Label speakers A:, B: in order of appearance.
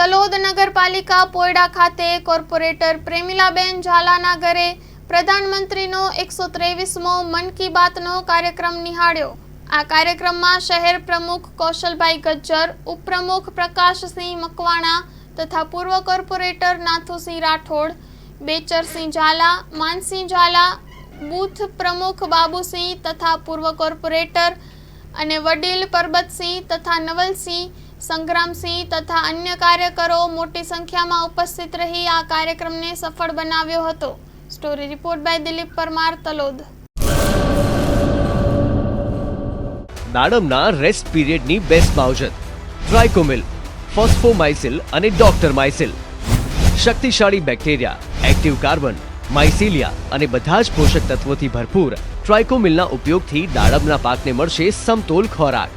A: તલોદ નગરપાલિકા પોયડા ખાતે કોર્પોરેટર પ્રેમિલાબેન ઝાલાના ઘરે પ્રધાનમંત્રીનો એકસો ત્રેવીસમો મન કી બાતનો કાર્યક્રમ નિહાળ્યો. આ કાર્યક્રમમાં શહેર પ્રમુખ કૌશલભાઈ ગજ્જર, ઉપપ્રમુખ પ્રકાશસિંહ મકવાણા તથા પૂર્વ કોર્પોરેટર નાથુસિંહ રાઠોડ, બેચરસિંહ ઝાલા, માનસિંહ ઝાલા, બૂથ પ્રમુખ બાબુસિંહ તથા પૂર્વ કોર્પોરેટર અને વડીલ પરબતસિંહ તથા નવલસિંહ સંગ્રામસિંહ તથા અન્ય કાર્યકરો મોટી સંખ્યામાં ઉપસ્થિત રહી આ કાર્યક્રમને સફળ બનાવ્યો હતો. Story report by Dilip Parmar, Talod.
B: દાડમના rest પીરિયડની બેસ્ટ માવજત ટ્રાયકોમિલ ફોસ્ફોમાઇસિલ અને ડોક્ટર માઇસિલ. શક્તિશાળી બેક્ટેરિયા, એક્ટિવ કાર્બન, માઇસિલિયા અને બધા જ પોષક તત્વોથી ભરપૂર ટ્રાયકોમિલના ઉપયોગથી દાડમના પાકને મળશે સમતોલ ખોરાક.